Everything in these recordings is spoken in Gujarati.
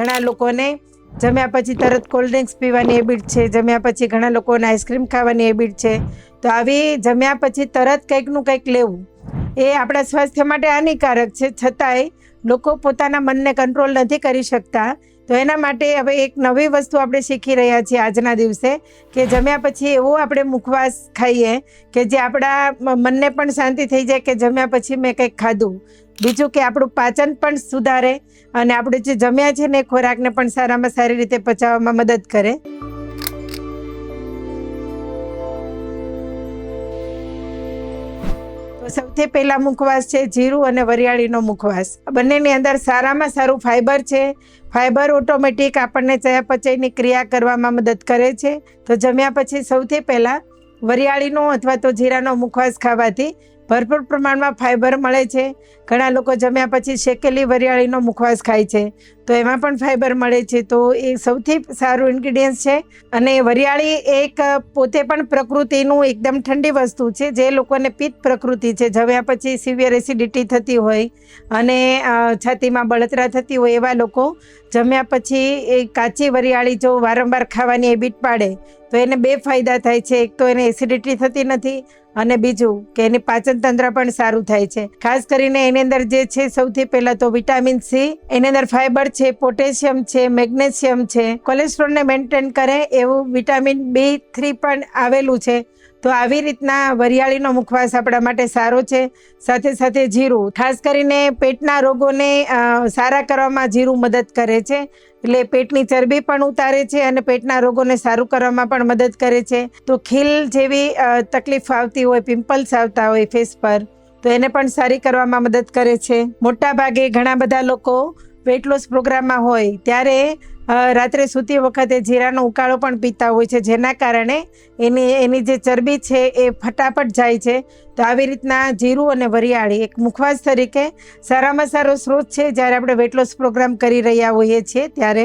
ઘણા લોકોને જમ્યા પછી તરત કોલ્ડ ડ્રિંક્સ પીવાની હેબિટ છે, જમ્યા પછી ઘણા લોકોને આઈસ્ક્રીમ ખાવાની હેબિટ છે. તો આવી જમ્યા પછી તરત કંઈકનું કંઈક લેવું, એ આપણા સ્વાસ્થ્ય માટે હાનિકારક છે. છતાંય લોકો પોતાના મનને કંટ્રોલ નથી કરી શકતા. તો એના માટે હવે એક નવી વસ્તુ આપણે શીખી રહ્યા છીએ આજના દિવસે, કે જમ્યા પછી એવો આપણે મુખવાસ ખાઈએ કે જે આપણા મનને પણ શાંતિ થઈ જાય કે જમ્યા પછી મેં કંઈક ખાધું. બીજું કે આપણું પાચન પણ સુધારે અને આપણે જે જમ્યા છે ને ખોરાકને પણ સારામાં સારી રીતે પચાવવામાં મદદ કરે. સૌથી પહેલા મુખવાસ છે જીરું અને વરિયાળીનો મુખવાસ. બંનેની અંદર સારામાં સારું ફાઈબર છે. ફાઈબર ઓટોમેટિક આપણને ચયાપચયની ક્રિયા કરવામાં મદદ કરે છે. તો જમ્યા પછી સૌથી પહેલાં વરિયાળીનો અથવા તો જીરાનો મુખવાસ ખાવાથી ભરપૂર પ્રમાણમાં ફાઇબર મળે છે. ઘણા લોકો જમ્યા પછી શેકેલી વરિયાળીનો મુખવાસ ખાય છે. તો એમાં પણ ફાઇબર મળે છે. તો એ સૌથી સારું ઇન્ગ્રીડિયન્ટ્સ છે. અને વરિયાળી એક પોતે પણ પ્રકૃતિનું એકદમ ઠંડી વસ્તુ છે. જે લોકોને પિત્ત પ્રકૃતિ છે. જમ્યા પછી સિવિયર એસિડિટી થતી હોય અને છાતીમાં બળતરા થતી હોય એવા લોકો જમ્યા પછી એ કાચી વરિયાળી જો વારંવાર ખાવાની હેબિટ પાડે, તો એને બે ફાયદા થાય છે. એક તો એને એસિડિટી થતી નથી અને બીજું કે એની પાચન તંત્ર પણ સારું થાય છે. ખાસ કરીને એની અંદર જે છે સૌથી પહેલા તો વિટામિન સી, એની અંદર ફાઈબર છે, પોટેશિયમ છે, મેગ્નેશિયમ છે. કોલેસ્ટ્રોલને મેન્ટેન કરે એવું વિટામિન બી થ્રી પણ આવેલું છે. તો આવી રીતના વરિયાળીનો મુખવાસ આપણા માટે સારો છે. સાથે સાથે જીરું, ખાસ કરીને પેટના રોગોને સારા કરવામાં જીરું મદદ કરે છે. એટલે પેટની ચરબી પણ ઉતારે છે અને પેટના રોગોને સારું કરવામાં પણ મદદ કરે છે. તો ખીલ જેવી તકલીફ આવતી હોય, પિમ્પલ્સ આવતા હોય ફેસ પર, તો એને પણ સારી કરવામાં મદદ કરે છે. મોટા ભાગે ઘણા બધા લોકો વેટ લોસ પ્રોગ્રામમાં હોય, ત્યારે રાત્રે સૂતી વખતે જીરાનો ઉકાળો પણ પીતા હોય છે, જેના કારણે એની એની જે ચરબી છે એ ફટાફટ જાય છે. તો આવી રીતના જીરું અને વરિયાળી એક મુખવાસ તરીકે સારામાં સારો સ્ત્રોત છે. જ્યારે આપણે વેટ લોસ પ્રોગ્રામ કરી રહ્યા હોઈએ છીએ, ત્યારે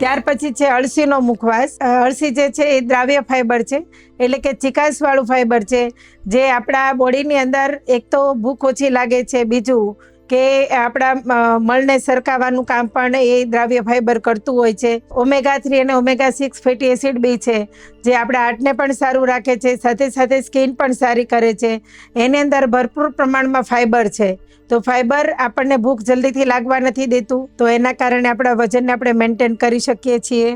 ત્યાર પછી છે અળસીનો મુખવાસ. અળસી જે છે એ દ્રાવ્ય ફાઈબર છે. એટલે કે ચિકાસવાળું ફાઈબર છે. જે આપણા બોડીની અંદર એક તો ભૂખ ઓછી લાગે છે, બીજું કે આપણા મળને સરકાવવાનું કામ પણ એ દ્રાવ્ય ફાઈબર કરતું હોય છે. ઓમેગા થ્રી અને ઓમેગા સિક્સ ફેટી એસિડ બી છે, જે આપણા હાર્ટને પણ સારું રાખે છે, સાથે સાથે સ્કિન પણ સારી કરે છે. એની અંદર ભરપૂર પ્રમાણમાં ફાઈબર છે. તો ફાઈબર આપણને ભૂખ જલ્દીથી લાગવા નથી દેતું, તો એના કારણે આપણા વજનને આપણે મેન્ટેન કરી શકીએ છીએ.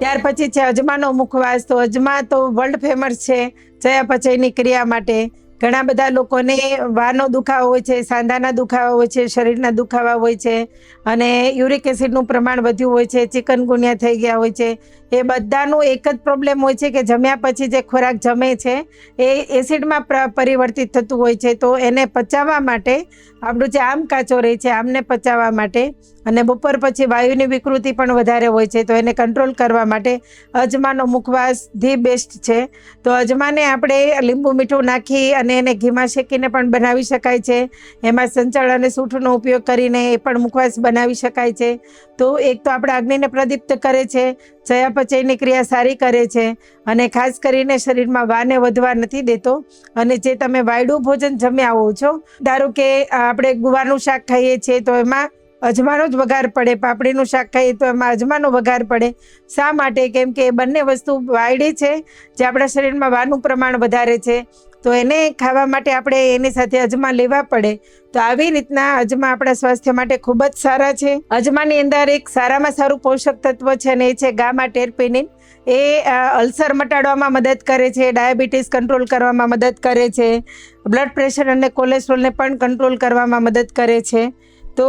ત્યાર પછી છે અજમાનો મુખવાસ. તો અજમા તો વર્લ્ડ ફેમસ છે. ચયાપચયની ક્રિયા માટે ઘણા બધા લોકોને વાનો દુખાવો હોય છે, સાંધાના દુખાવા હોય છે, શરીરના દુખાવા હોય છે અને યુરિક એસિડનું પ્રમાણ વધ્યું હોય છે ચિકનગુનિયા થઈ ગયા હોય છે. એ બધાનું એક જ પ્રોબ્લેમ હોય છે કે જમ્યા પછી જે ખોરાક જમે છે, એ એસિડમાં પ્ર- પરિવર્તિત થતું હોય છે. તો એને પચાવવા માટે આપણું જે આમ કાચો રહે છે, આમને પચાવવા માટે અને બપોર પછી વાયુની વિકૃતિ પણ વધારે હોય છે. તો એને કંટ્રોલ કરવા માટે અજમાનો મુખવાસ ધી બેસ્ટ છે. તો અજમાને આપણે લીંબુ મીઠું નાખી અને એને ઘીમાં શેકીને પણ બનાવી શકાય છે. એમાં સંચળ અને સૂંઠનો ઉપયોગ કરીને એ પણ મુખવાસ બનાવી શકાય છે. તો એક તો આપણા અગ્નિને પ્રદીપ્ત કરે છે ચયાપચયની ક્રિયા સારી કરે છે અને ખાસ કરીને શરીરમાં વાને વધવા નથી દેતો અને જે તમે વાયડું ભોજન જમ્યા હોવ છો, ધારો કે આપણે ગુવારનું શાક ખાઈએ છીએ તો એમાં અજમાનો જ વઘાર પડે, પાપડીનું શાક ખાઈએ તો એમાં અજમાનો વઘાર પડે. શા માટે? કેમ કે એ બંને વસ્તુ વાયડી છે, જે આપણા શરીરમાં વાનું પ્રમાણ વધારે છે. તો એને ખાવા માટે આપણે એની સાથે અજમા લેવા પડે. તો આવી રીતના અજમા આપણા સ્વાસ્થ્ય માટે ખૂબ જ સારા છે. અજમાની અંદર એક સારામાં સારું પોષક તત્વ છે અને એ છે ગામા ટેરપેનિન. એ અલ્સર મટાડવામાં મદદ કરે છે, ડાયાબિટીસ કંટ્રોલ કરવામાં મદદ કરે છે, બ્લડ પ્રેશર અને કોલેસ્ટ્રોલને પણ કંટ્રોલ કરવામાં મદદ કરે છે. તો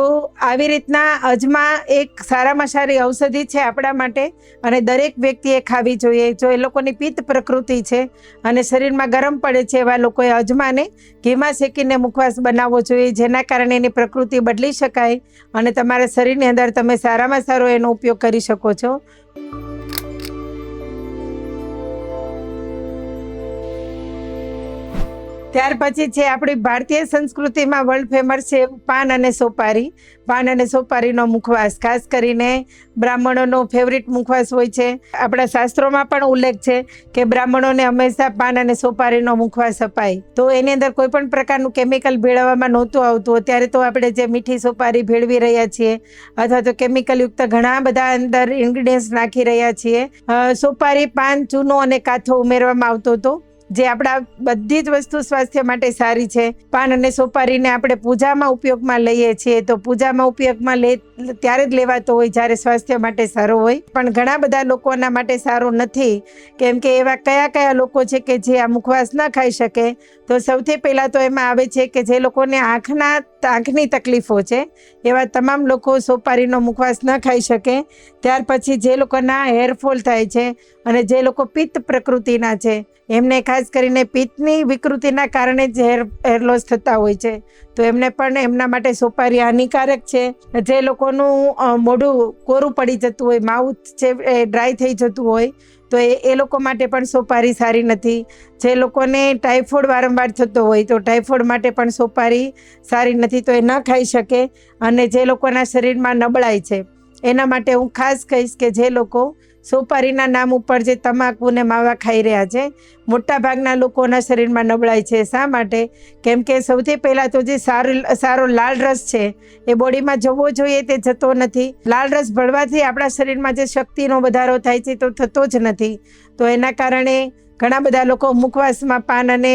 આવી રીતના અજમા એક સારામાં સારી ઔષધિ છે આપણા માટે અને દરેક વ્યક્તિએ ખાવી જોઈએ. જો એ લોકોની પિત્ત પ્રકૃતિ છે અને શરીરમાં ગરમ પડે છે એવા લોકોએ અજમાને ઘીમાં શેકીને મુખવાસ બનાવવો જોઈએ, જેના કારણે એની પ્રકૃતિ બદલી શકાય અને તમારા શરીરની અંદર તમે સારામાં સારો એનો ઉપયોગ કરી શકો છો. ત્યાર પછી છે આપણી ભારતીય સંસ્કૃતિમાં વર્લ્ડ ફેમસ છે પાન અને સોપારી. પાન અને સોપારીનો મુખવાસ, ખાસ કરીને બ્રાહ્મણોનો ફેવરિટ મુખવાસ હોય છે. આપણા શાસ્ત્રોમાં પણ ઉલ્લેખ છે કે બ્રાહ્મણોને હંમેશા પાન અને સોપારીનો મુખવાસ અપાય. તો એની અંદર કોઈ પણ પ્રકારનું કેમિકલ ભેળવવામાં નહોતું આવતું. અત્યારે તો આપણે જે મીઠી સોપારી ભેળવી રહ્યા છીએ અથવા તો કેમિકલયુક્ત ઘણા બધા અંદર ઇન્ગ્રીડિયન્ટ્સ નાખી રહ્યા છીએ. સોપારી પાન, ચૂનો અને કાથો ઉમેરવામાં આવતો હતો. જે આપણા બધી જ વસ્તુ સ્વાસ્થ્ય માટે સારી છે. પાન અને સોપારીને આપણે પૂજામાં ઉપયોગમાં લઈએ છીએ તો પૂજામાં ઉપયોગમાં લે, ત્યારે જ લેવાતો હોય જ્યારે સ્વાસ્થ્ય માટે સારો હોય. પણ ઘણા બધા લોકોના માટે સારો નથી. કેમ કે એવા કયા કયા લોકો છે કે જે આ મુખવાસ ન ખાઈ શકે. તો સૌથી પહેલાં તો એમાં આવે છે કે જે લોકોને આંખના, આંખની તકલીફો છે એવા તમામ લોકો સોપારીનો મુખવાસ ન ખાઈ શકે. ત્યાર પછી જે લોકોના હેરફોલ થાય છે અને જે લોકો પિત્ત પ્રકૃતિના છે, એમને ખાસ કરીને પિત્તની વિકૃતિના કારણે જ હેર હેર લોસ થતા હોય છે. તો એમને પણ એમના માટે સોપારી હાનિકારક છે. જે લોકોનું મોઢું કોરું પડી જતું હોય, માઉથ છે એ ડ્રાય થઈ જતું હોય તો એ એ લોકો માટે પણ સોપારી સારી નથી. જે લોકોને ટાઇફોઇડ વારંવાર થતો હોય તો ટાઇફોઇડ માટે પણ સોપારી સારી નથી તો એ ન ખાઈ શકે અને જે લોકોના શરીરમાં નબળાઈ છે, એના માટે હું ખાસ કહીશ કે જે લોકો સોપારીના નામ ઉપર જે તમાકુ ને માવા ખાઈ રહ્યા છે મોટા ભાગના લોકોના શરીરમાં નબળાઈ છે. શા માટે? કેમ કે સૌથી પહેલાં તો જે સારો સારો લાલ રસ છે, એ બોડીમાં જવો જોઈએ તે જતો નથી. લાલ રસ ભળવાથી આપણા શરીરમાં જે શક્તિનો વધારો થાય છે તો થતો જ નથી. તો એના કારણે ઘણા બધા લોકો મુખવાસમાં પાન અને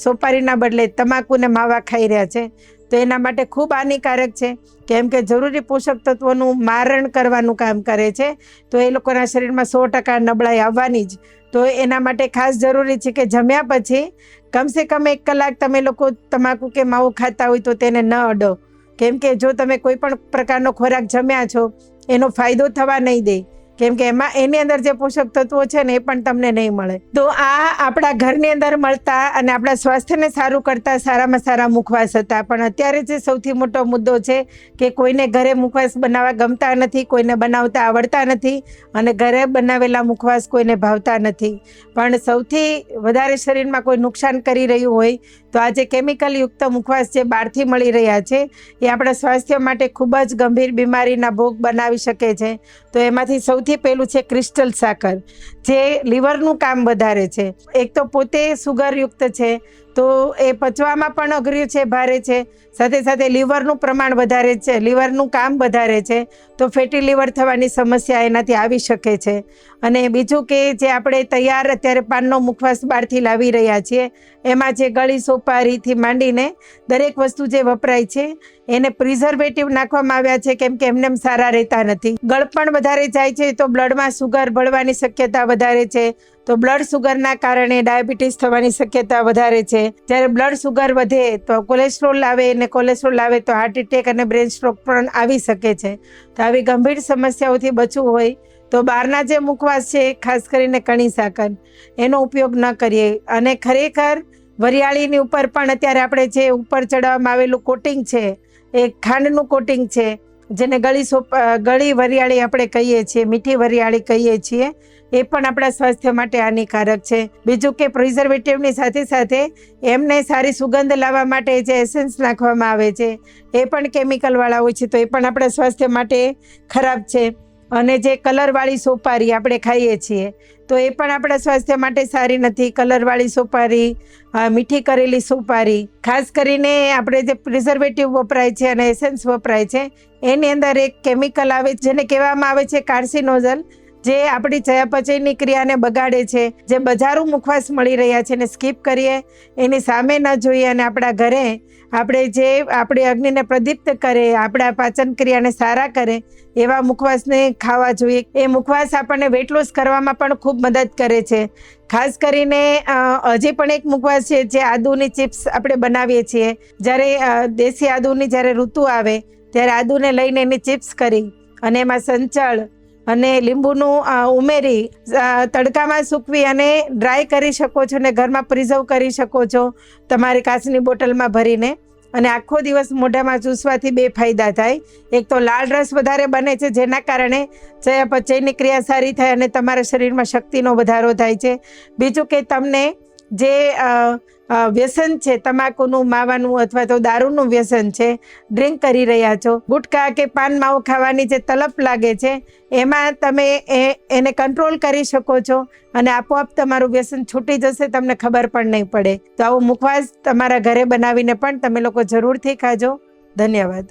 સોપારીના બદલે તમાકુ ને માવા ખાઈ રહ્યા છે. તો એના માટે ખૂબ હાનિકારક છે. કેમ કે જરૂરી પોષક તત્વોનું મારણ કરવાનું કામ કરે છે. તો એ લોકોના શરીરમાં સો ટકા નબળાઈ આવવાની જ. તો એના માટે ખાસ જરૂરી છે કે જમ્યા પછી કમસે કમ એક કલાક તમે લોકો તમાકુ કે માવું ખાતા હોય તો તેને ન અડો. કેમ કે જો તમે કોઈ પણ પ્રકારનો ખોરાક જમ્યા છો, એનો ફાયદો થવા નહીં દે. કેમ કે એમાં એની અંદર જે પોષક તત્વો છે ને એ પણ તમને નહીં મળે. તો આ આપણા ઘરની અંદર મળતા અને આપણા સ્વાસ્થ્યને સારું કરતા સારામાં સારા મુખવાસ હતા. પણ અત્યારે જે સૌથી મોટો મુદ્દો છે કે કોઈને ઘરે મુખવાસ બનાવવા ગમતા નથી, કોઈને બનાવતા આવડતા નથી અને ઘરે બનાવેલા મુખવાસ કોઈને ભાવતા નથી. પણ સૌથી વધારે શરીરમાં કોઈ નુકસાન કરી રહ્યું હોય તો આ જે કેમિકલયુક્ત મુખવાસ જે બહારથી મળી રહ્યા છે, એ આપણા સ્વાસ્થ્ય માટે ખૂબ જ ગંભીર બીમારીના ભોગ બનાવી શકે છે. તો એમાંથી સૌથી પહેલું છે ક્રિસ્ટલ સાકર, જે લીવરનું કામ વધારે છે. એક તો પોતે સુગરયુક્ત છે તો એ પચવામાં પણ અઘરી છે, ભારે છે. સાથે સાથે લીવરનું પ્રમાણ વધારે છે, લીવરનું કામ વધારે છે. તો ફેટી લીવર થવાની સમસ્યા એનાથી આવી શકે છે. અને બીજું કે જે આપણે તૈયાર અત્યારે પાનનો મુખવાસ બહારથી લાવી રહ્યા છીએ, એમાં જે ગળી સોપારીથી માંડીને દરેક વસ્તુ જે વપરાય છે, એને પ્રિઝર્વેટિવ નાખવામાં આવ્યા છે, કેમ કે એમને એમ સારા રહેતા નથી. ગળપણ વધારે જાય છે, તો બ્લડમાં સુગર ભળવાની શક્યતા વધારે છે તો બ્લડ સુગરના કારણે ડાયાબિટીસ થવાની શક્યતા વધારે છે. જ્યારે બ્લડ સુગર વધે તો કોલેસ્ટ્રોલ આવે અને કોલેસ્ટ્રોલ આવે તો હાર્ટ એટેક અને બ્રેન સ્ટ્રોક પણ આવી શકે છે. તો આવી ગંભીર સમસ્યાઓથી બચવું હોય તો બહારના જે મુખવાસ છે, ખાસ કરીને કણી સાકર, એનો ઉપયોગ ન કરીએ. અને ખરેખર વરિયાળીની ઉપર પણ અત્યારે આપણે જે ઉપર ચડાવવામાં આવેલું કોટિંગ છે, એ ખાંડનું કોટિંગ છે, જેને ગળી સોપ ગળી વરિયાળી આપણે કહીએ છીએ, મીઠી વરિયાળી કહીએ છીએ. એ પણ આપણા સ્વાસ્થ્ય માટે હાનિકારક છે. બીજું કે પ્રિઝર્વેટિવની સાથે સાથે એમને સારી સુગંધ લાવવા માટે જે એસેન્સ નાખવામાં આવે છે, એ પણ કેમિકલવાળા હોય છે તો એ પણ આપણા સ્વાસ્થ્ય માટે ખરાબ છે. અને જે કલરવાળી સોપારી આપણે ખાઈએ છીએ તો એ પણ આપણા સ્વાસ્થ્ય માટે સારી નથી. કલરવાળી સોપારી મીઠી કરેલી સોપારી, ખાસ કરીને આપણે જે પ્રિઝર્વેટિવ વપરાય છે અને એસેન્સ વપરાય છે, એની અંદર એક કેમિકલ આવે છે, જેને કહેવામાં આવે છે કાર્સિનોઝલ જે આપણી ચયાપચયની ક્રિયાને બગાડે છે, જે બજારું મુખવાસ મળી રહ્યા છે એને સ્કીપ કરીએ, એની સામે ન જોઈએ અને આપણા ઘરે આપણે જે આપણી અગ્નિને પ્રદીપ્ત કરે, આપણા પાચન ક્રિયાને સારા કરે, એવા મુખવાસને ખાવા જોઈએ. એ મુખવાસ આપણને વેટ લોસ કરવામાં પણ ખૂબ મદદ કરે છે. ખાસ કરીને હજી પણ એક મુખવાસ છે જે આદુની ચિપ્સ આપણે બનાવીએ છીએ. જ્યારે દેશી આદુની જ્યારે ઋતુ આવે, ત્યારે આદુને લઈને એની ચિપ્સ કરી અને એમાં સંચળ અને લીંબુનું ઉમેરી તડકામાં સૂકવી અને ડ્રાય કરી શકો છો અને ઘરમાં પ્રિઝર્વ કરી શકો છો તમારી કાચની બોટલમાં ભરીને. અને આખો દિવસ મોઢામાં ચૂસવાથી બે ફાયદા થાય. એક તો લાલ રસ વધારે બને છે, જેના કારણે ચયાપચયની ક્રિયા સારી થાય અને તમારા શરીરમાં શક્તિનો વધારો થાય છે. બીજું કે તમને જે વ્યસન છે, તમાકુનું, માવાનું અથવા તો દારૂનું વ્યસન છે, ડ્રિંક કરી રહ્યા છો. ગુટખા કે પાન માવો ખાવાની જે તલપ લાગે છે, એમાં તમે એ, એને કંટ્રોલ કરી શકો છો અને આપોઆપ તમારું વ્યસન છૂટી જશે, તમને ખબર પણ નહીં પડે. તો આવો મુખવાસ તમારા ઘરે બનાવીને પણ તમે લોકો જરૂરથી ખાજો. ધન્યવાદ.